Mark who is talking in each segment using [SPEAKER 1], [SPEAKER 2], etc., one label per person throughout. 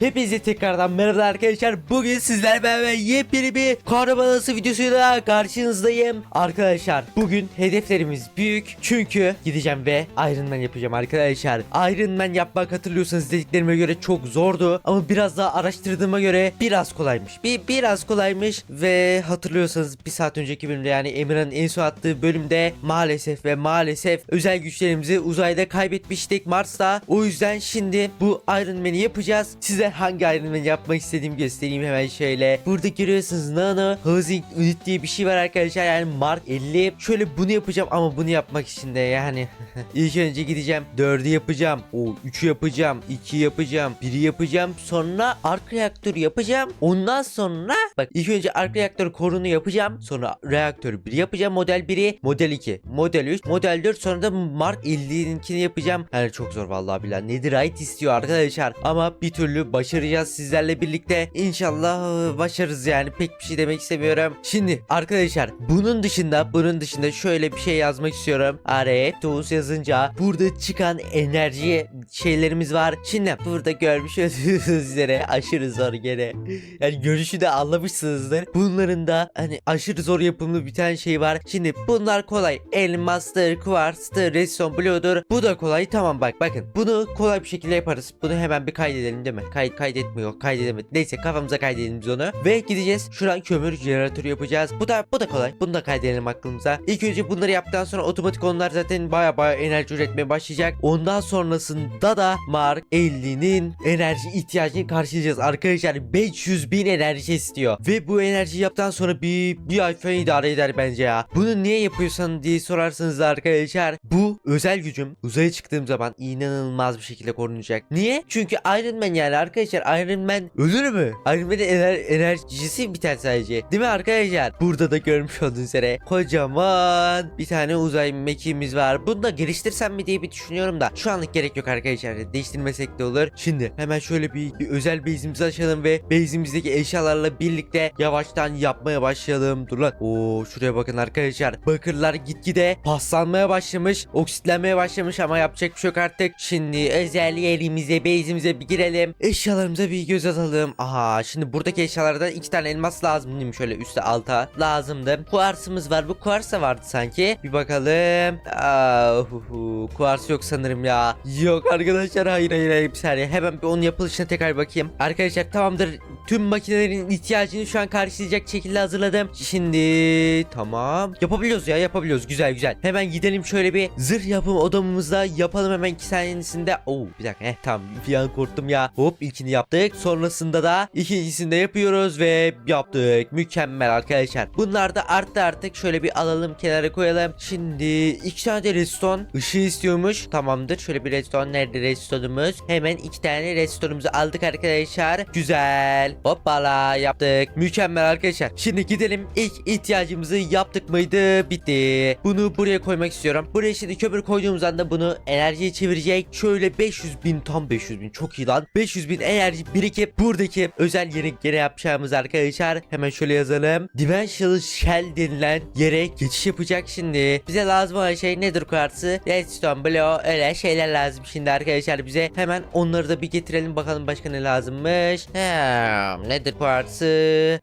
[SPEAKER 1] Hepinize tekrardan merhaba arkadaşlar. Bugün sizlerle beraber yepyeni bir kahramanası videosuyla karşınızdayım. Arkadaşlar bugün hedeflerimiz büyük. Çünkü gideceğim ve Iron Man yapacağım arkadaşlar. Iron Man yapmak hatırlıyorsanız dediklerime göre çok zordu. Ama biraz daha araştırdığıma göre biraz kolaymış. Bir biraz kolaymış ve hatırlıyorsanız bir saat önceki bölümde yani Emirhan'ın en son attığı bölümde maalesef ve maalesef özel güçlerimizi uzayda kaybetmiştik Mars'ta. O yüzden şimdi bu Iron Man'i yapacağız. Size hangi Man yapmak istediğimi göstereyim hemen şöyle. Burada görüyorsunuz Nano Housing Unit diye bir şey var arkadaşlar. Yani Mark 50. Şöyle bunu yapacağım ama bunu yapmak için de yani ilk önce gideceğim 4'ü yapacağım. O 3'ü yapacağım. 2'yi yapacağım. 1'i yapacağım. Sonra ark reaktörü yapacağım. Ondan sonra bak ilk önce ark reaktör korunu yapacağım. Sonra reaktör 1 yapacağım. Model 1'i, model 2, model 3, model 4 sonra da Mark 50'ninkini yapacağım. Yani çok zor vallahi billahi. Netherite istiyor arkadaşlar. Ama bir türlü başaracağız sizlerle birlikte. İnşallah e, başarırız yani. Pek bir şey demek istemiyorum. Şimdi arkadaşlar bunun dışında bunun dışında şöyle bir şey yazmak istiyorum. Araya Tools yazınca burada çıkan enerji şeylerimiz var. Şimdi burada görmüş olduğunuz üzere aşırı zor gene. Yani görüşü de anlamışsınızdır. Bunların da hani aşırı zor yapımlı bir tane şey var. Şimdi bunlar kolay. Elmastır, Quartz'tır, Redstone Blue'dur. Bu da kolay. Tamam bak bakın. Bunu kolay bir şekilde yaparız. Bunu hemen bir kaydedelim değil mi? Kay kaydetmiyor. Kaydedemedik. Neyse kafamıza kaydedelim biz onu. Ve gideceğiz. Şuradan kömür jeneratörü yapacağız. Bu da bu da kolay. Bunu da kaydedelim aklımıza. İlk önce bunları yaptıktan sonra otomatik onlar zaten baya baya enerji üretmeye başlayacak. Ondan sonrasında da Mark 50'nin enerji ihtiyacını karşılayacağız. Arkadaşlar 500 bin enerji istiyor. Ve bu enerji yaptıktan sonra bir, bir ay falan idare eder bence ya. Bunu niye yapıyorsan diye sorarsanız da arkadaşlar bu özel gücüm uzaya çıktığım zaman inanılmaz bir şekilde korunacak. Niye? Çünkü Iron Man yani arkadaşlar Iron Man ölür mü? Iron Man'in ener- enerjisi biter sadece. Değil mi arkadaşlar? Burada da görmüş olduğunuz üzere kocaman bir tane uzay mekiğimiz var. Bunu da geliştirsem mi diye bir düşünüyorum da şu anlık gerek yok arkadaşlar. Değiştirmesek de olur. Şimdi hemen şöyle bir, bir özel base'imizi açalım ve base'imizdeki eşyalarla birlikte yavaştan yapmaya başlayalım. Dur lan. Oo şuraya bakın arkadaşlar. Bakırlar gitgide paslanmaya başlamış. Oksitlenmeye başlamış ama yapacak bir şey yok artık. Şimdi özel yerimize base'imize bir girelim. Eşyalarımıza bir göz atalım. Aha şimdi buradaki eşyalardan iki tane elmas lazım değil mi? Şöyle üstte alta lazımdı. Kuarsımız var. Bu kuars da vardı sanki. Bir bakalım. Aa, hu. Kuars yok sanırım ya. Yok arkadaşlar hayır hayır hayır bir saniye. Hemen bir onun yapılışına tekrar bakayım. Arkadaşlar tamamdır. Tüm makinelerin ihtiyacını şu an karşılayacak şekilde hazırladım. Şimdi tamam. Yapabiliyoruz ya yapabiliyoruz. Güzel güzel. Hemen gidelim şöyle bir zırh yapım odamızda yapalım hemen iki saniyesinde. Oo bir dakika. Heh tamam. Bir an korktum ya. Hop ilkini yaptık. Sonrasında da ikincisini de yapıyoruz ve yaptık. Mükemmel arkadaşlar. Bunlar da arttı artık. Şöyle bir alalım kenara koyalım. Şimdi iki tane de redstone ışığı istiyormuş. Tamamdır. Şöyle bir redstone. Nerede redstone'umuz? Hemen iki tane redstone'umuzu aldık arkadaşlar. Güzel. Hoppala yaptık. Mükemmel arkadaşlar. Şimdi gidelim. İlk ihtiyacımızı yaptık mıydı? Bitti. Bunu buraya koymak istiyorum. Buraya şimdi kömür koyduğumuz anda bunu enerjiye çevirecek. Şöyle 500 bin tam 500 bin çok iyi lan. 500 bin enerji birikip buradaki özel yeri gene yapacağımız arkadaşlar. Hemen şöyle yazalım. Dimensional Shell denilen yere geçiş yapacak şimdi. Bize lazım olan şey nedir kuartsı? Redstone, Blue öyle şeyler lazım şimdi arkadaşlar bize. Hemen onları da bir getirelim bakalım başka ne lazımmış. Hmm, nedir kuartsı?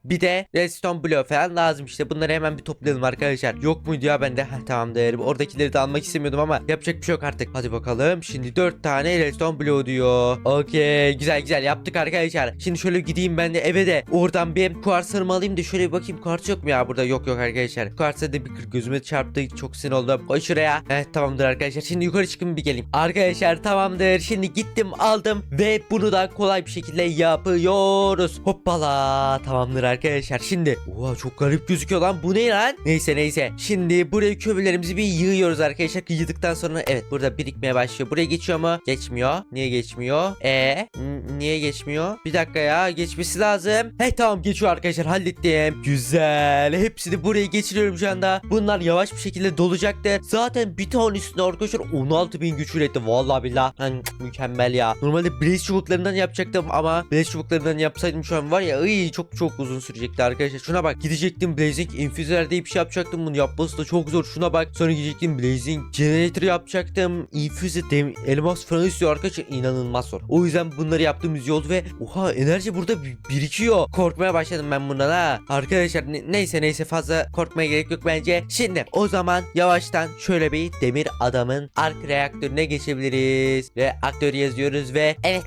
[SPEAKER 1] Bir de Redstone, Blue falan lazım işte. Bunları hemen bir toplayalım arkadaşlar. Yok muydu ya bende? Heh, tamamdır. Oradakileri de almak istemiyordum ama yapacak bir şey yok artık. Hadi bakalım. Şimdi 4 tane Redstone Blue diyor. Okey. Güzel güzel yaptık arkadaşlar. Şimdi şöyle gideyim ben de eve de oradan bir kuarslarımı alayım da şöyle bir bakayım. Kuars yok mu ya burada? Yok yok arkadaşlar. Kuarsa da bir kır gözüme çarptı. Çok sinir oldum. Koy şuraya. Heh tamamdır arkadaşlar. Şimdi yukarı çıkın bir geleyim. Arkadaşlar tamamdır. Şimdi gittim aldım ve bunu da kolay bir şekilde yapıyoruz. Hoppala. Tamamdır arkadaşlar. Şimdi. Oha çok garip gözüküyor lan. Bu ne lan? Neyse neyse. Şimdi buraya kömürlerimizi bir yığıyoruz arkadaşlar. Yığdıktan sonra evet burada birikmeye başlıyor. Buraya geçiyor mu? Geçmiyor. Niye geçmiyor? E niye geçmiyor? Bir dakika ya. Geçmesi lazım. He tamam geçiyor arkadaşlar. Hallettim. Güzel. Hepsini buraya geçiriyorum şu anda. Bunlar yavaş bir şekilde dolacaktır. Zaten bir ton üstüne arkadaşlar 16 bin güç üretti. Vallahi billah. Hani, mükemmel ya. Normalde blaze çubuklarından yapacaktım ama blaze çubuklarından yapsaydım şu an var ya ıy, çok çok uzun sürecekti arkadaşlar. Şuna bak gidecektim blazing infuser bir şey yapacaktım. Bunu yapması da çok zor. Şuna bak. Sonra gidecektim blazing generator yapacaktım. Infuse elmas falan istiyor arkadaşlar. inanılmaz zor. O yüzden bunları yaptım. Yaptığımız yol ve oha enerji burada bi- birikiyor. Korkmaya başladım ben bundan ha. Arkadaşlar ne- neyse neyse fazla korkmaya gerek yok bence. Şimdi o zaman yavaştan şöyle bir demir adamın ark reaktörüne geçebiliriz. Ve aktör yazıyoruz ve evet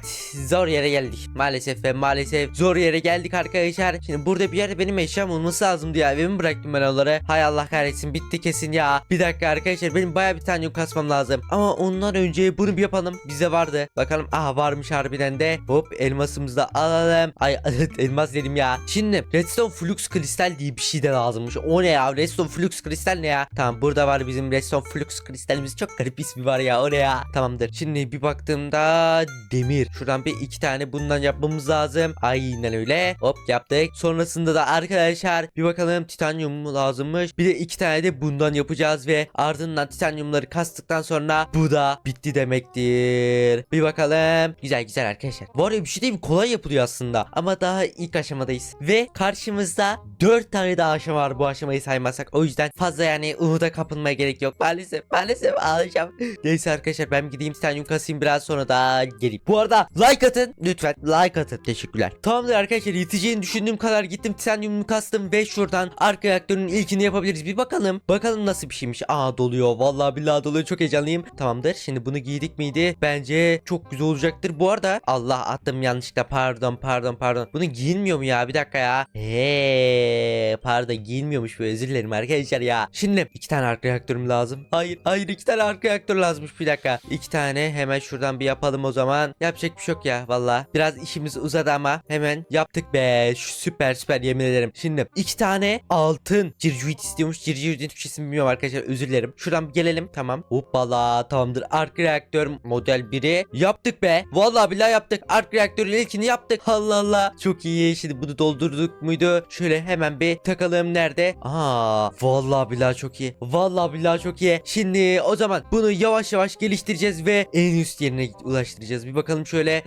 [SPEAKER 1] zor yere geldik. Maalesef ve maalesef zor yere geldik arkadaşlar. Şimdi burada bir yerde benim eşyam olması lazımdı ya. Evimi bıraktım ben onları. Hay Allah kahretsin bitti kesin ya. Bir dakika arkadaşlar benim baya bir tane yük kasmam lazım. Ama ondan önce bunu bir yapalım. Bize vardı. Bakalım aha varmış harbiden de. Hop elmasımızı da alalım. Ay elmas dedim ya. Şimdi redstone flux kristal diye bir şey de lazımmış. O ne ya? Redstone flux kristal ne ya? Tamam burada var bizim redstone flux kristalimiz. Çok garip ismi var ya. O ne ya? Tamamdır. Şimdi bir baktığımda demir. Şuradan bir iki tane bundan yapmamız lazım. Aynen öyle. Hop yaptık. Sonrasında da arkadaşlar bir bakalım titanyum lazımmış. Bir de iki tane de bundan yapacağız ve ardından titanyumları kastıktan sonra bu da bitti demektir. Bir bakalım. Güzel güzel arkadaşlar. Var ya bir şey değil mi? Kolay yapılıyor aslında. Ama daha ilk aşamadayız. Ve karşımızda 4 tane daha aşama var bu aşamayı saymazsak. O yüzden fazla yani umuda kapılmaya gerek yok. Maalesef maalesef ağlayacağım. Neyse arkadaşlar ben gideyim titanyum kasayım biraz sonra da geleyim. Bu arada like atın lütfen like atın. Teşekkürler. Tamamdır arkadaşlar yeteceğini düşündüğüm kadar gittim titanyumu kastım ve şuradan arka reaktörün ilkini yapabiliriz. Bir bakalım. Bakalım nasıl bir şeymiş. Aa doluyor. Vallahi billahi doluyor. Çok heyecanlıyım. Tamamdır. Şimdi bunu giydik miydi? Bence çok güzel olacaktır. Bu arada Allah attım yanlışlıkla. Pardon pardon pardon. Bunu giyinmiyor mu ya? Bir dakika ya. Eee pardon giyinmiyormuş bu. Özür dilerim arkadaşlar ya. Şimdi iki tane arka reaktörüm lazım. Hayır hayır iki tane arka reaktör lazımmış. Bir dakika. İki tane hemen şuradan bir yapalım o zaman. Yapacak bir şey yok ya valla. Biraz işimiz uzadı ama hemen yaptık be. Süper süper yemin ederim. Şimdi iki tane altın circuit istiyormuş. Circuit'in Türkçesini bilmiyorum arkadaşlar özür dilerim. Şuradan gelelim tamam. Hoppala tamamdır. Ark reaktör model 1'i yaptık be. Vallahi billahi yaptık. Ark reaktörün ilkini yaptık. Allah Allah. Çok iyi. Şimdi bunu doldurduk muydu? Şöyle hemen bir takalım nerede? Aa, vallahi billahi çok iyi. Vallahi billahi çok iyi. Şimdi o zaman bunu yavaş yavaş geliştireceğiz ve en üst yerine ulaştıracağız. Bir bakalım şöyle.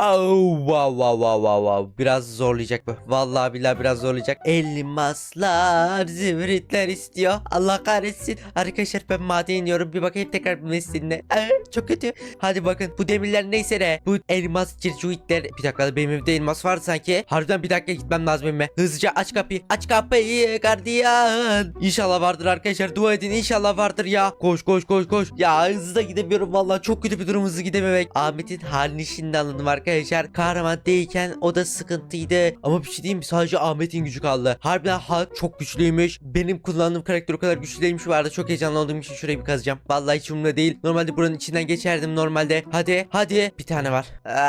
[SPEAKER 1] Oh, wow wow wow wow wow. Biraz zorlayacak bu. Vallahi billahi biraz zorlayacak. Elmaslar, zümrütler istiyor. Allah kahretsin. Arkadaşlar ben maden iniyorum. Bir bakayım tekrar mesleğine. Aa, çok kötü. Hadi bakın bu demirler neyse ne. Bu elmas circuitler. Bir dakika benim evde elmas var sanki. Harbiden bir dakika gitmem lazım evime. Hızlıca aç kapıyı. Aç kapıyı gardiyan. İnşallah vardır arkadaşlar. Dua edin inşallah vardır ya. Koş koş koş koş. Ya hızlı da gidemiyorum vallahi çok kötü bir durum hızlı gidememek. Ahmet'in halini şimdi anladım arkadaşlar. Kahraman değilken o da sıkıntıydı. Ama bir şey diyeyim? Sadece Ahmet'in gücü kaldı. Harbiden Hulk çok güçlüymüş. Benim kullandığım karakter o kadar güçlü değilmiş vardı. Çok heyecanlı olduğum için şurayı bir kazacağım. Vallahi hiç umurumda değil. Normalde buranın içinden geçerdim normalde. Hadi hadi. Bir tane var. Aa,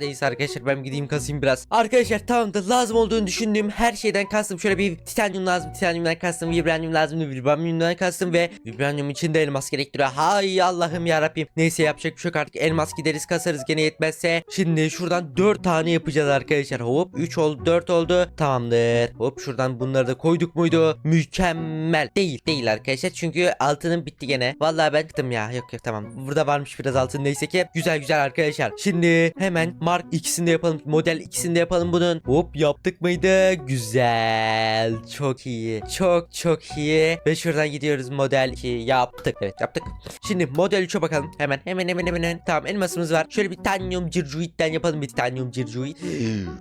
[SPEAKER 1] neyse arkadaşlar ben gideyim kasayım biraz. Arkadaşlar tamamdır. Lazım olduğunu düşündüğüm her şeyden kastım. Şöyle bir titanyum lazım. Titanyumdan kastım. Vibranium lazım. Vibraniumdan kastım ve vibranium için de elmas gerektiriyor. Hay Allah'ım ya Rabbim. Neyse yapacak bir şey yok artık. Elmas gideriz kasarız gene yetmezse. Şimdi şuradan 4 tane yapacağız arkadaşlar. Hop 3 oldu 4 oldu. Tamamdır. Hop şuradan bunları da koyduk muydu? Mükemmel. Değil değil arkadaşlar. Çünkü altının bitti gene. Vallahi ben kıtım ya. Yok yok tamam. Burada varmış biraz altın neyse ki. Güzel güzel arkadaşlar. Şimdi hemen Mark ikisini de yapalım. Model ikisini de yapalım bunun. Hop yaptık mıydı? Güzel. Çok iyi. Çok çok iyi. Ve şuradan gidiyoruz model 2 yaptık. Evet yaptık. Şimdi model 3'e bakalım. Hemen hemen hemen hemen. Tamam elmasımız var. Şöyle bir titanium circuit'ten yapalım bir titanium circuit.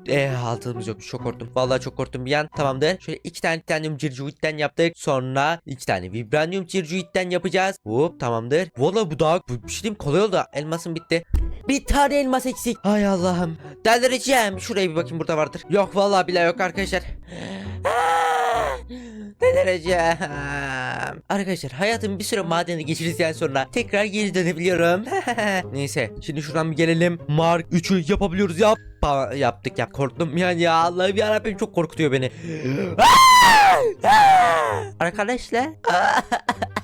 [SPEAKER 1] eh altınımız yok. Çok korktum. Vallahi çok korktum bir an. Tamamdır. Şöyle iki tane titanium circuit'ten yaptık. Sonra iki tane vibranium circuit'ten yapacağız. Hop tamamdır. Vallahi bu daha bu bir şey diyeyim kolay oldu. Elmasım bitti. Bir tane elmas eksik. Hay Allah'ım. Delireceğim. Şuraya bir bakayım burada vardır. Yok vallahi bile yok arkadaşlar. Ah, Delireceğim. Arkadaşlar hayatım bir süre madeni geçirdikten sonra tekrar geri dönebiliyorum. Neyse şimdi şuradan bir gelelim. Mark 3'ü yapabiliyoruz. Yap. Yaptık yap. Korktum yani ya Allah'ım yarabbim çok korkutuyor beni. Arkadaşlar.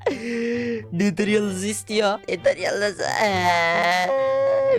[SPEAKER 1] Nedir yıldızı istiyor? Nedir yıldızı?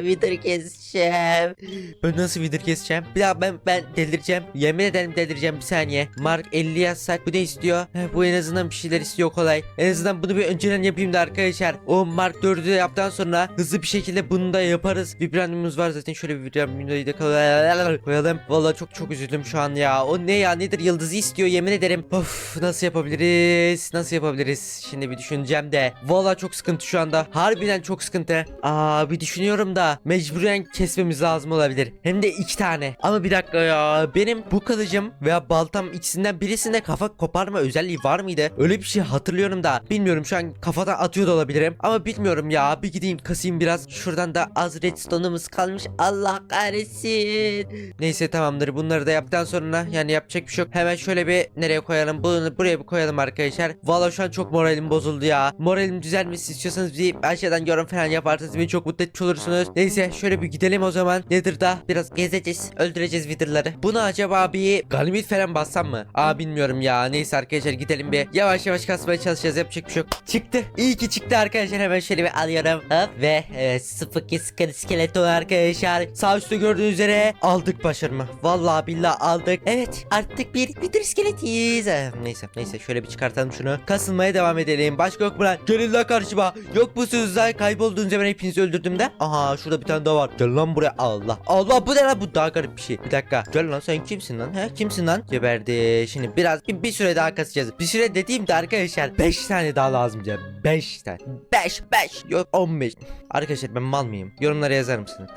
[SPEAKER 1] Vidir keseceğim. Ben nasıl vidir keseceğim? Bir daha ben ben delireceğim. Yemin ederim delireceğim bir saniye. Mark 50 yazsak bu ne istiyor? Bu en azından bir şeyler istiyor kolay. En azından bunu bir önceden yapayım da arkadaşlar. O Mark 4'ü de yaptıktan sonra hızlı bir şekilde bunu da yaparız. Vibraniumumuz var zaten. Şöyle bir vibranium'u da koyalım. Vallahi çok çok üzüldüm şu an ya. O ne ya nedir yıldızı istiyor yemin ederim. Of nasıl yapabiliriz? Nasıl yapabiliriz? Şimdi bir bir düşüneceğim de. Valla çok sıkıntı şu anda. Harbiden çok sıkıntı. Aa bir düşünüyorum da mecburen kesmemiz lazım olabilir. Hem de iki tane. Ama bir dakika ya. Benim bu kılıcım veya baltam ikisinden birisinde kafa koparma özelliği var mıydı? Öyle bir şey hatırlıyorum da. Bilmiyorum şu an kafadan atıyor da olabilirim. Ama bilmiyorum ya. Bir gideyim kasayım biraz. Şuradan da az redstone'umuz kalmış. Allah kahretsin. Neyse tamamdır. Bunları da yaptıktan sonra yani yapacak bir şey yok. Hemen şöyle bir nereye koyalım? Bunu buraya bir koyalım arkadaşlar. Valla şu an çok moralim bozuldu ya. Moralim düzelmesi istiyorsanız bir aşağıdan yorum falan yaparsanız beni çok mutlu etmiş olursunuz. Neyse şöyle bir gidelim o zaman. Nether'da biraz gezeceğiz. Öldüreceğiz Wither'ları. Bunu acaba bir galibiyet falan bassam mı? Aa bilmiyorum ya. Neyse arkadaşlar gidelim bir. Yavaş yavaş kasmaya çalışacağız. Yapacak bir şey yok. Çıktı. İyi ki çıktı arkadaşlar. Hemen şöyle bir alıyorum. Hop ve evet sıfır keskin skeleton arkadaşlar. Sağ üstte gördüğünüz üzere aldık başarımı. Vallahi billahi aldık. Evet artık bir Wither iskeletiyiz. Eh, Neyse neyse şöyle bir çıkartalım şunu. Kasılmaya devam edelim. Başka yok mu lan? Gelin lan karşıma. Yok musunuz lan? Kaybolduğunuz zaman hepinizi öldürdüm de. Aha şurada bir tane daha var. Gel lan buraya. Allah. Allah bu ne lan? Bu daha garip bir şey. Bir dakika. Gel lan sen kimsin lan? He kimsin lan? Geberdi. Şimdi biraz bir, bir süre daha kasacağız. Bir süre dediğimde arkadaşlar 5 tane daha lazım diye. 5 tane. 5 5 yok 15. Arkadaşlar ben mal mıyım? Yorumlara yazar mısınız?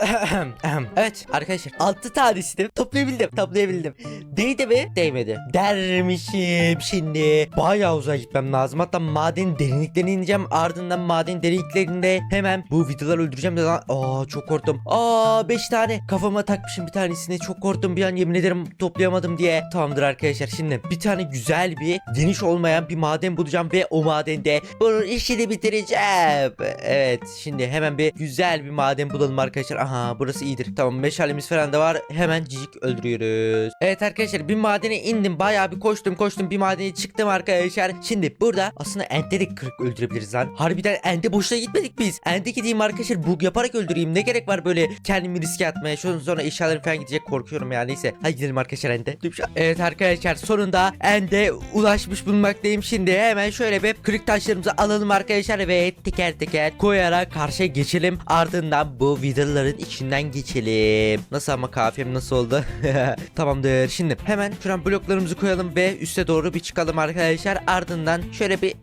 [SPEAKER 1] evet arkadaşlar 6 tanesini toplayabildim. Toplayabildim. Değdi mi? Değmedi. Dermişim şimdi. Bayağı uzağa gitmem lazım. Hatta maden derinliklerine ineceğim. Ardından maden derinliklerinde hemen bu vidaları öldüreceğim lan. Aa çok korktum. Aa 5 tane kafama takmışım bir tanesini. Çok korktum bir an yemin ederim toplayamadım diye. Tamamdır arkadaşlar şimdi bir tane güzel bir geniş olmayan bir maden bulacağım ve o madende bunun işini bitireceğim. Evet şimdi hemen bir güzel bir maden bulalım arkadaşlar. Aha burası iyidir. Tamam meşalemiz falan da var. Hemen cicik öldürüyoruz. Evet arkadaşlar bir madene indim. Bayağı bir koştum koştum bir madene çıktım arkadaşlar. Şimdi burada aslında ente de kırık öldürebiliriz lan. Harbiden ente boşuna gitmedik biz. Ente gideyim arkadaşlar bug yaparak öldüreyim. Ne gerek var böyle kendimi riske atmaya. Şunun sonra eşyalarım falan gidecek korkuyorum ya neyse. Hadi gidelim arkadaşlar. Dur şu- Evet arkadaşlar sonunda ende ulaşmış bulunmaktayım. Şimdi hemen şöyle bir kırık taşlarımızı alalım arkadaşlar ve teker teker koyarak karşıya geçelim. Ardından bu vidaların içinden geçelim. Nasıl ama kafiyem nasıl oldu? Tamamdır. Şimdi hemen şuradan bloklarımızı koyalım ve üste doğru bir çıkalım arkadaşlar. Ardından şöyle bir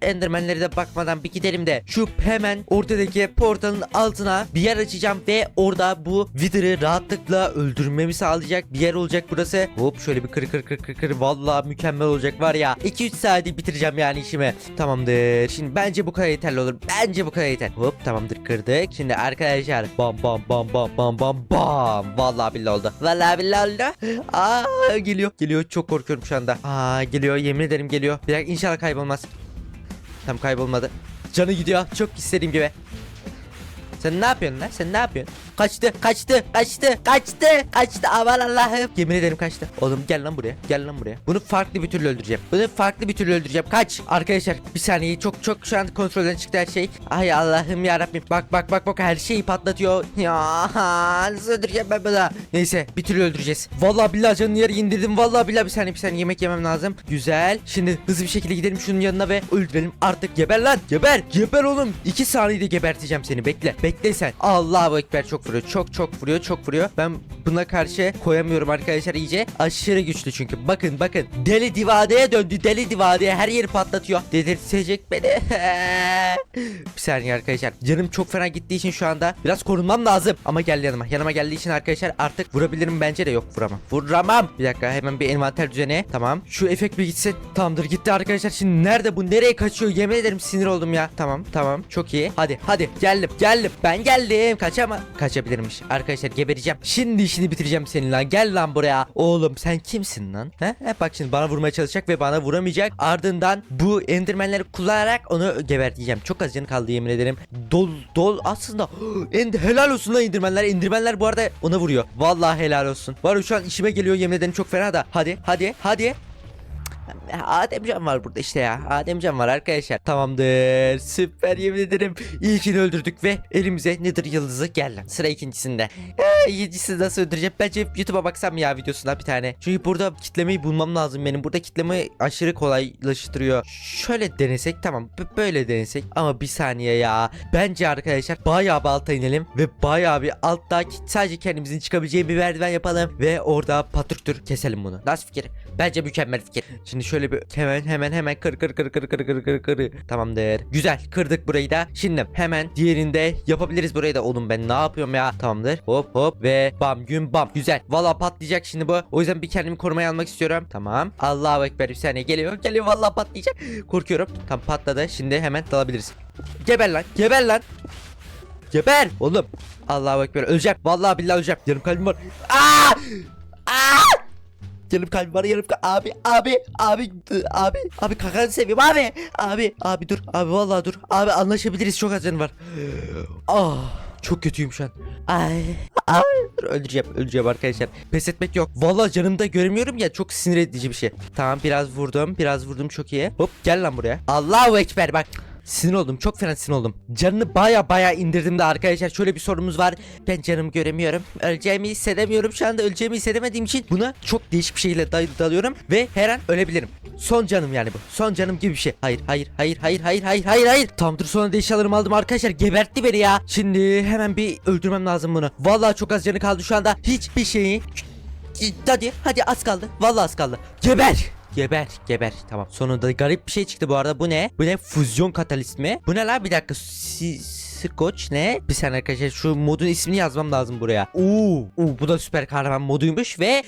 [SPEAKER 1] endermenlere de bakmadan bir gidelim de şu hemen ortadaki portalın altına bir yer açacağım ve orada bu Wither'ı rahatlıkla öldürmemi sağlayacak bir yer olacak burası. Hop şöyle bir kır kır kır kır kır. Vallahi mükemmel olacak var ya. 2-3 saati bitireceğim yani işimi. Tamamdır. Şimdi bence bu kadar yeterli olur. Bence bu kadar yeter. Hop tamamdır kırdık. Şimdi arkadaşlar bam bam bam bam bam bam bam. Vallahi billahi oldu. Vallahi billahi oldu. Aa geliyor. Geliyor çok korkuyorum şu anda. Aa geliyor yemin ederim geliyor. Bir dakika inşallah kaybolmaz. Tam kaybolmadı. Canı gidiyor. Çok istediğim gibi. Sen ne yapıyorsun lan? Sen ne yapıyorsun? Kaçtı, kaçtı, kaçtı, kaçtı, kaçtı. Aman Allah'ım. Yemin ederim kaçtı. Oğlum gel lan buraya. Gel lan buraya. Bunu farklı bir türlü öldüreceğim. Bunu farklı bir türlü öldüreceğim. Kaç. Arkadaşlar bir saniye. Çok çok şu an kontrolden çıktı her şey. Ay Allah'ım ya Rabbim. Bak bak bak bak her şeyi patlatıyor. Ya nasıl öldüreceğim ben bunu? Neyse bir türlü öldüreceğiz. Vallahi billahi canını yarı indirdim. Vallahi billahi bir saniye bir saniye yemek yemem lazım. Güzel. Şimdi hızlı bir şekilde gidelim şunun yanına ve öldürelim. Artık geber lan. Geber. Geber oğlum. İki saniyede geberteceğim seni. Bekle. Bekle sen. Allahu Ekber çok vuruyor. Çok çok vuruyor. Çok vuruyor. Ben buna karşı koyamıyorum arkadaşlar iyice. Aşırı güçlü çünkü. Bakın bakın. Deli divadeye döndü. Deli divadeye her yeri patlatıyor. Delirtecek beni. bir saniye arkadaşlar. Canım çok fena gittiği için şu anda biraz korunmam lazım. Ama gel yanıma. Yanıma geldiği için arkadaşlar artık vurabilirim bence de yok vuramam. Vuramam. Bir dakika hemen bir envanter düzeni. Tamam. Şu efekt bir gitsin. Tamamdır gitti arkadaşlar. Şimdi nerede bu? Nereye kaçıyor? Yemin ederim sinir oldum ya. Tamam tamam. Çok iyi. Hadi hadi. Geldim. Geldim. Ben geldim. Kaçama. Kaçabilirmiş. Arkadaşlar gebereceğim. Şimdi işini bitireceğim senin lan. Gel lan buraya. Oğlum sen kimsin lan? He? He bak şimdi bana vurmaya çalışacak ve bana vuramayacak. Ardından bu endermenleri kullanarak onu geberteceğim. Çok az canı kaldı yemin ederim. Dol dol aslında. End helal olsun lan indirmenler. İndirmenler bu arada ona vuruyor. Vallahi helal olsun. Var şu an işime geliyor yemin ederim çok fena da. Hadi hadi hadi. Ademcan var burada işte ya. Ademcan var arkadaşlar. Tamamdır. Süper yemin ederim. İlkini öldürdük ve elimize Nether yıldızı geldi. Sıra ikincisinde. Ee, ikincisini nasıl öldüreceğim? Bence YouTube'a baksam ya videosuna bir tane. Çünkü burada kitlemeyi bulmam lazım benim. Burada kitleme aşırı kolaylaştırıyor. Şöyle denesek tamam. Böyle denesek. Ama bir saniye ya. Bence arkadaşlar bayağı bir alta inelim. Ve bayağı bir altta sadece kendimizin çıkabileceği bir merdiven yapalım. Ve orada patürktür keselim bunu. Nasıl fikir? Bence mükemmel fikir. Şimdi şöyle bir hemen hemen hemen kır kır kır kır kır kır kır kır. Tamamdır. Güzel kırdık burayı da. Şimdi hemen diğerinde yapabiliriz burayı da. Oğlum ben ne yapıyorum ya? Tamamdır. Hop hop ve bam gün bam. Güzel. Valla patlayacak şimdi bu. O yüzden bir kendimi korumaya almak istiyorum. Tamam. Allahu ekber bir saniye geliyor. Geliyor valla patlayacak. Korkuyorum. Tam patladı. Şimdi hemen dalabiliriz. Geber lan. Geber lan. Geber. Oğlum. Allahu ekber öleceğim. Vallahi billahi öleceğim. Yarım kalbim var. Aa! Aa! Yarım kalbim var yarım kalbim. Abi abi abi abi abi kakanı seveyim abi. Abi abi dur abi vallahi dur. Abi anlaşabiliriz çok canım var. Ah çok kötüyüm şu an. Ay, ay dur öldüreceğim öldüreceğim arkadaşlar. Pes etmek yok. Vallahi canımda göremiyorum ya çok sinir edici bir şey. Tamam biraz vurdum biraz vurdum çok iyi. Hop gel lan buraya. Allahu ekber bak. Sinir oldum çok fena sinir oldum. Canını baya baya indirdim de arkadaşlar şöyle bir sorumuz var. Ben canımı göremiyorum. Öleceğimi hissedemiyorum. Şu anda öleceğimi hissedemediğim için buna çok değişik bir şekilde dal- dalıyorum ve her an ölebilirim. Son canım yani bu. Son canım gibi bir şey. Hayır hayır hayır hayır hayır hayır hayır hayır. Tamamdır sonra da eşyalarımı aldım arkadaşlar. Gebertti beni ya. Şimdi hemen bir öldürmem lazım bunu. Vallahi çok az canı kaldı şu anda. Hiçbir şeyi Hadi hadi az kaldı. Vallahi az kaldı. Geber. Geber geber. Tamam. Sonunda garip bir şey çıktı bu arada. Bu ne? Bu ne? Füzyon katalist mi? Bu ne la bir dakika. Si Scotch ne? Bir saniye arkadaşlar şu modun ismini yazmam lazım buraya. Oo, oo bu da süper kahraman moduymuş ve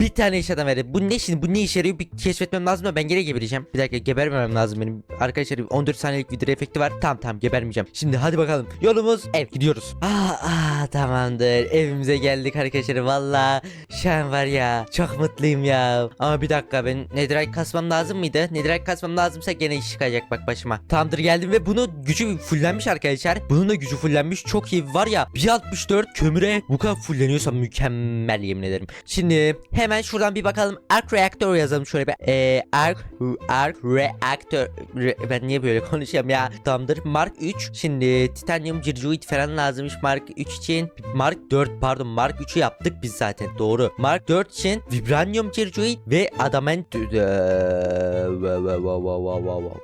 [SPEAKER 1] bir tane eşyadan verdi. Bu ne şimdi? Bu ne işe yarıyor? Bir keşfetmem lazım da ben gene gebereceğim. Bir dakika gebermemem lazım benim. Arkadaşlar 14 saniyelik video efekti var. Tamam tamam gebermeyeceğim. Şimdi hadi bakalım. Yolumuz ev. Gidiyoruz. Aa, aa tamamdır. Evimize geldik arkadaşlar. Valla şu an var ya. Çok mutluyum ya. Ama bir dakika ben netherite kasmam lazım mıydı? Netherite kasmam lazımsa gene iş çıkacak bak başıma. Tamamdır geldim ve bunu gücü fullenmiş arkadaşlar. Bunun da gücü fullenmiş. Çok iyi var ya. 1.64 kömüre bu kadar fulleniyorsa mükemmel yemin ederim. Şimdi hemen şuradan bir bakalım. Arc Reactor yazalım şöyle bir. Ee, Arc, Arc Reactor. Re- ben niye böyle konuşuyorum ya? Tamamdır. Mark 3. Şimdi titanyum circuit falan lazımmış Mark 3 için. Mark 4 pardon Mark 3'ü yaptık biz zaten doğru. Mark 4 için vibranium circuit ve adamant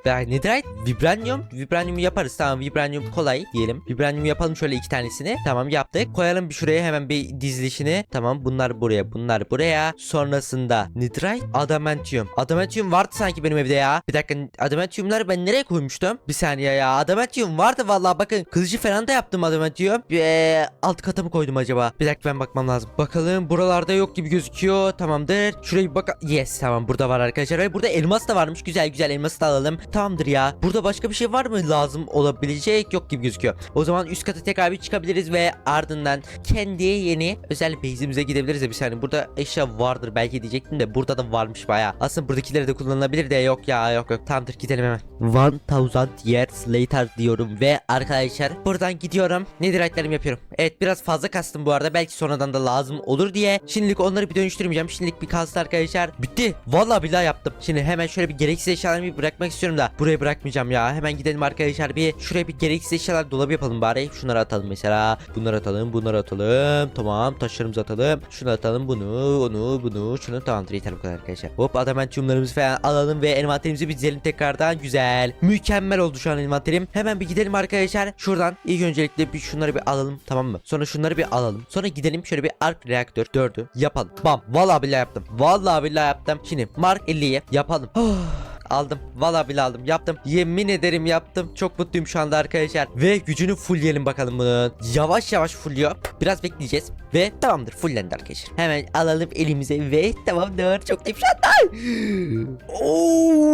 [SPEAKER 1] yani netherite vibranium vibranium yaparız tamam vibranium kolay diyelim vibranium yapalım şöyle iki tanesini. Tamam yaptık. Koyalım bir şuraya hemen bir dizilişini tamam bunlar buraya bunlar buraya. Sonrasında netherite adamantium. Adamantium vardı sanki benim evde ya. Bir dakika adamantiumları ben nereye koymuştum? Bir saniye ya. Adamantium vardı vallahi. Bakın kılıcı falan da yaptım adamantium. Ee, alt kata mı koydum acaba? Bir dakika ben bakmam lazım. Bakalım buralarda yok gibi gözüküyor. Tamamdır. Şuraya bir bak yes tamam burada var arkadaşlar. Ve burada elmas da varmış. Güzel güzel elması da alalım. Tamamdır ya. Burada başka bir şey var mı lazım olabilecek? Yok gibi gözüküyor o zaman üst kata tekrar bir çıkabiliriz ve ardından kendi yeni özel base'imize gidebiliriz. De bir saniye burada eşya vardır belki diyecektim de burada da varmış baya aslında buradakileri de kullanılabilir de yok ya yok yok. Tamamdır gidelim hemen. 1000 years later diyorum ve arkadaşlar buradan gidiyorum. Netherite'lerimi yapıyorum? Evet biraz fazla kastım bu arada. Belki sonradan da lazım olur diye. Şimdilik onları bir dönüştürmeyeceğim. Şimdilik bir kalsın arkadaşlar. Bitti. Vallahi billahi yaptım. Şimdi hemen şöyle bir gereksiz eşyalarımı bir bırakmak istiyorum da buraya bırakmayacağım ya. Hemen gidelim arkadaşlar. Bir şuraya bir gereksiz eşyalar dolabı yapalım bari. Şunları atalım mesela. Bunları atalım bunları atalım. Tamam taşlarımızı atalım. Şunu atalım bunu onu bunu. Şunu tamamdır yeter bu kadar arkadaşlar. Hop adamantiumlarımızı falan alalım ve envanterimizi bir dizelim tekrardan. Güzel. Mükemmel oldu şu an envanterim. Hemen bir gidelim arkadaşlar. Şuradan ilk öncelikle bir şunları bir alalım tamam mı? Sonra şunları bir alalım. Sonra gidelim şöyle bir arc reaktör 4'ü yapalım. Bam vallahi billahi yaptım. Vallahi billahi yaptım. Şimdi mark 50'yi yapalım Aldım. Vallahi bile aldım. Yaptım. Yemin ederim yaptım. Çok mutluyum şu anda arkadaşlar. Ve gücünü fullleyelim bakalım bunun. Yavaş yavaş fullüyor. Biraz bekleyeceğiz. Ve tamamdır. Fullendi arkadaşlar. Hemen alalım elimize ve tamamdır. Çok. Oo.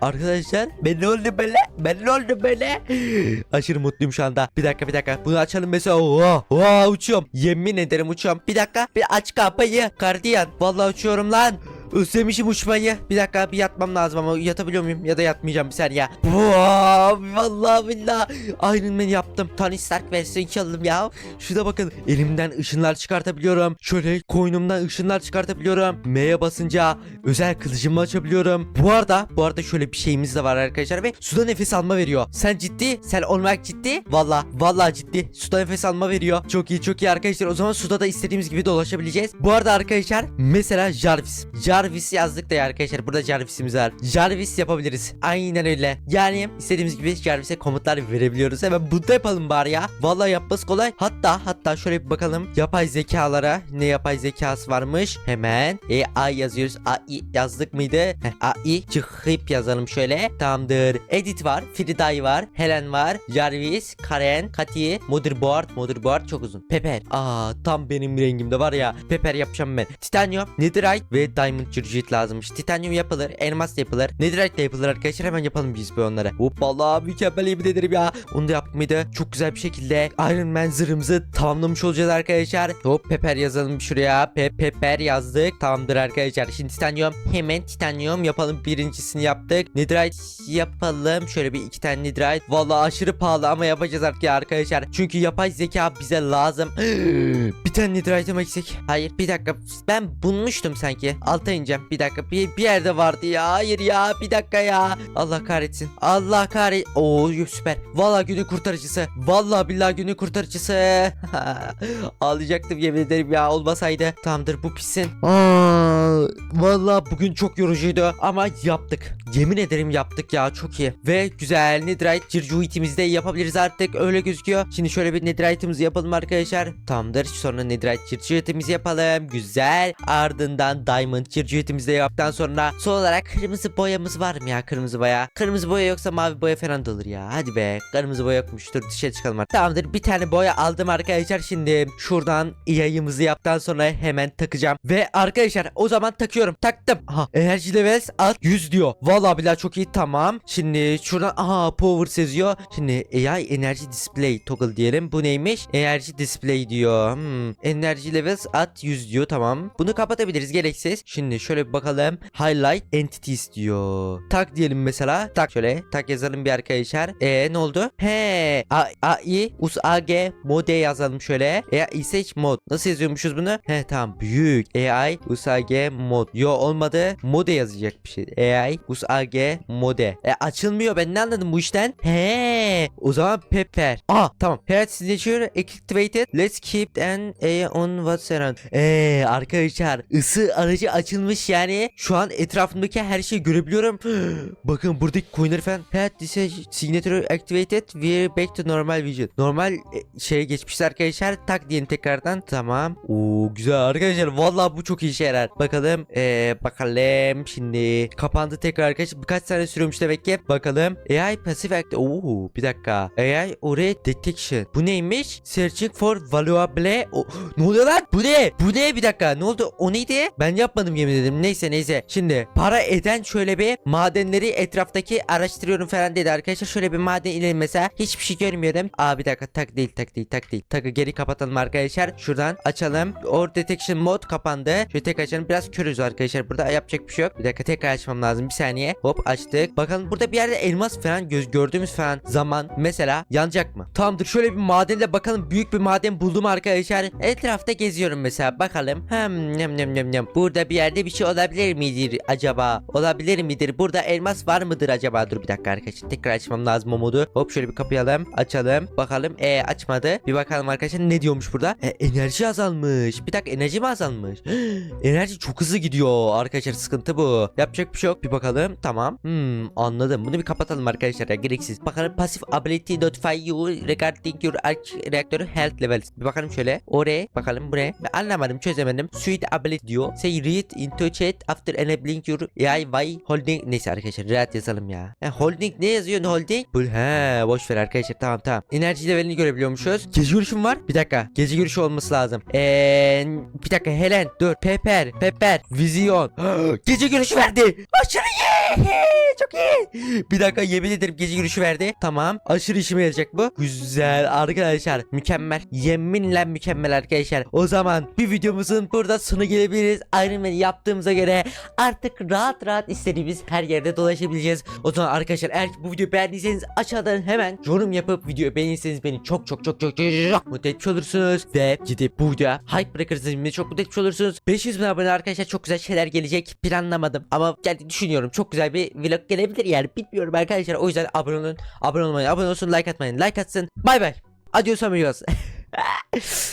[SPEAKER 1] Arkadaşlar ben ne oldu böyle? Ben ne oldu böyle? Aşırı mutluyum şu anda. Bir dakika bir dakika. Bunu açalım mesela. Oha, oha uçuyorum. Yemin ederim uçuyorum. Bir dakika. Bir aç kapıyı. Gardiyan. Vallahi uçuyorum lan. Özlemişim uçmayı. Bir dakika bir yatmam lazım ama yatabiliyor muyum ya da yatmayacağım bir saniye. Vaa, vallahi billahi. Iron Man yaptım. Tony Stark versiyon 2 aldım ya. Şurada bakın elimden ışınlar çıkartabiliyorum. Şöyle koynumdan ışınlar çıkartabiliyorum. M'ye basınca özel kılıcımı açabiliyorum. Bu arada bu arada şöyle bir şeyimiz de var arkadaşlar ve suda nefes alma veriyor. Sen ciddi? Sen olmak ciddi? Valla valla ciddi. Suda nefes alma veriyor. Çok iyi çok iyi arkadaşlar. O zaman suda da istediğimiz gibi dolaşabileceğiz. Bu arada arkadaşlar mesela Jarvis. Jarvis Jarvis yazdık da arkadaşlar. Burada Jarvis'imiz var. Jarvis yapabiliriz. Aynen öyle. Yani istediğimiz gibi Jarvis'e komutlar verebiliyoruz. Hemen bunu da yapalım bari ya. Vallahi yapması kolay. Hatta hatta şöyle bir bakalım. Yapay zekalara ne yapay zekası varmış. Hemen AI yazıyoruz. AI yazdık mıydı? Heh, AI çıkıp yazalım şöyle. Tamamdır. Edit var. Friday var. Helen var. Jarvis, Karen, Kati, Motherboard. Motherboard çok uzun. Pepper. Aa tam benim rengimde var ya. Pepper yapacağım ben. Titanium, Netherite ve Diamond Jurjit lazımmış. Titanium yapılır. Elmas da yapılır. Netherite de yapılır arkadaşlar. Hemen yapalım biz bu onları. Hoppala mükemmel yemin ederim ya. Onu da yaptık? Çok güzel bir şekilde Iron Man zırhımızı tamamlamış olacağız arkadaşlar. Hop Pepper yazalım şuraya. Pe Pepper yazdık. Tamamdır arkadaşlar. Şimdi Titanium. Hemen Titanium yapalım. Birincisini yaptık. Netherite yapalım. Şöyle bir iki tane Netherite. Vallahi aşırı pahalı ama yapacağız artık ya arkadaşlar. Çünkü yapay zeka bize lazım. bir tane Netherite'ım eksik. Hayır bir dakika. Ben bulmuştum sanki. Alta ineceğim. Bir dakika. Bir, bir yerde vardı ya. Hayır ya. Bir dakika ya. Allah kahretsin. Allah kahret. Oo süper. Vallahi günün kurtarıcısı. Vallahi billahi günün kurtarıcısı. Ağlayacaktım yemin ederim ya olmasaydı. Tamamdır bu pissin. Aa, vallahi bugün çok yorucuydu ama yaptık. Yemin ederim yaptık ya çok iyi. Ve güzel Netherite Circuit'imizi de yapabiliriz artık öyle gözüküyor. Şimdi şöyle bir Netherite'ımızı yapalım arkadaşlar. Tamamdır sonra Netherite Circuit'imizi yapalım. Güzel. Ardından Diamond Circuit'imizi de yaptıktan sonra son olarak kırmızı boyamız var mı ya kırmızı boya? Kırmızı boya yoksa mavi boya falan da olur ya. Hadi be kırmızı boya yokmuş. Dur dışarı çıkalım artık. Tamamdır bir tane boya aldım arkadaşlar. Şimdi şuradan yayımızı yaptıktan sonra hemen takacağım. Ve arkadaşlar o zaman takıyorum. Taktım. Aha enerji levels at 100 diyor. Vallahi billahi çok iyi tamam. Şimdi şuradan aha power seziyor. Şimdi AI enerji display toggle diyelim. Bu neymiş? Enerji display diyor. Hmm. Enerji levels at 100 diyor tamam. Bunu kapatabiliriz gereksiz. Şimdi şöyle bir bakalım. Highlight entities diyor. Tak diyelim mesela. Tak şöyle. Tak yazalım bir arkadaşlar. E ne oldu? He. A AI us AG mode yazalım şöyle. AI seç mod. Nasıl yazıyormuşuz bunu? He tamam büyük. AI us AG mod. Yo olmadı. Mode yazacak bir şey. AI us AG mode. E açılmıyor ben ne anladım bu işten? He. O zaman Pepper. Aa tamam. Health signature activated. Let's keep an eye on what's around. Eee arkadaşlar ısı aracı açılmış yani. Şu an etrafımdaki her şeyi görebiliyorum. Bakın buradaki coinler falan. Health signature activated. We're back to normal vision. Normal e, şeye geçmişler arkadaşlar. Tak diyelim tekrardan. Tamam. Oo güzel arkadaşlar. Vallahi bu çok iyi işe yarar. Bakalım. Ee, bakalım. Şimdi kapandı tekrar arkadaşlar. Birkaç saniye sürüyormuş demek ki. Bakalım. AI passive act. Oo bir dakika. AI array detection. Bu neymiş? Searching for valuable. O, ne oluyor lan? Bu ne? Bu ne? Bir dakika. Ne oldu? O neydi? Ben yapmadım yemin ederim. Neyse neyse. Şimdi para eden şöyle bir madenleri etraftaki araştırıyorum falan dedi arkadaşlar. Şöyle bir maden inelim mesela. Hiçbir şey görmüyorum. Aa bir dakika. Tak değil tak değil tak değil. Takı geri kapatalım arkadaşlar. Şuradan açalım. Or detection mod kapandı. Şöyle tekrar açalım. Biraz körüz arkadaşlar. Burada yapacak bir şey yok. Bir dakika tekrar açmam lazım. Bir saniye. Hop açtık. Bakalım burada bir yerde elmas falan göz gördüğümüz falan zaman mesela yanacak mı? Tamamdır. Şöyle bir madende bakalım. Büyük bir maden buldum arkadaşlar. Etrafta geziyorum mesela. Bakalım. Hem nem nem nem nem. Burada bir yerde bir şey olabilir midir acaba? Olabilir midir? Burada elmas var mıdır acaba? Dur bir dakika arkadaşlar. Tekrar açmam lazım o modu. Hop şöyle bir kapayalım. Açalım. Bakalım. E açmadı. Bir bakalım arkadaşlar ne diyormuş burada? E, enerji azalmış. Bir dakika enerji mi azalmış? enerji çok hızlı gidiyor. Arkadaşlar sıkıntı bu. Yapacak bir şey yok. Bir bakalım. Tamam. Hmm anladım. Bunu bir kapatalım arkadaşlar. Gereksiz. Bakalım passive ability notify you regarding your reactor health levels. Bir bakalım şöyle. Oraya bakalım bu ne? Ben anlamadım çözemedim. Suite ability diyor. Say read into chat after enabling your AI by holding. Neyse arkadaşlar rahat yazalım ya. E, holding ne yazıyor holding? Bu he boş ver arkadaşlar tamam tamam. Enerji levelini görebiliyormuşuz. Gece görüşüm var. Bir dakika. Gece görüşü olması lazım. Eee bir dakika Helen dur. Pepper. Pepper. Vizyon. gece görüşü verdi. Aşırı iyi. Çok iyi. Bir dakika yemin ederim gece görüşü verdi. Tamam. Aşırı işime yarayacak bu. Güzel arkadaşlar. Mükemmel. Yeminle mükemmel arkadaşlar. O zaman bir videomuzun burada sonu gelebiliriz. Iron Man'i yaptığımıza göre artık rahat rahat istediğimiz her yerde dolaşabileceğiz. O zaman arkadaşlar eğer bu videoyu beğendiyseniz aşağıdan hemen yorum yapıp videoyu beğenirseniz beni çok çok çok çok çok, çok mutlu olursunuz. Ve gidip bu videoya hype bırakırsanız beni çok mutlu etmiş olursunuz. 500 bin abone arkadaşlar çok güzel şeyler gelecek. Planlamadım ama yani düşünüyorum çok güzel bir vlog gelebilir yani bilmiyorum arkadaşlar. O yüzden abone olun. Abone olmayı, abone olsun, like atmayın. Like atsın. Bay bay. Adios amigos.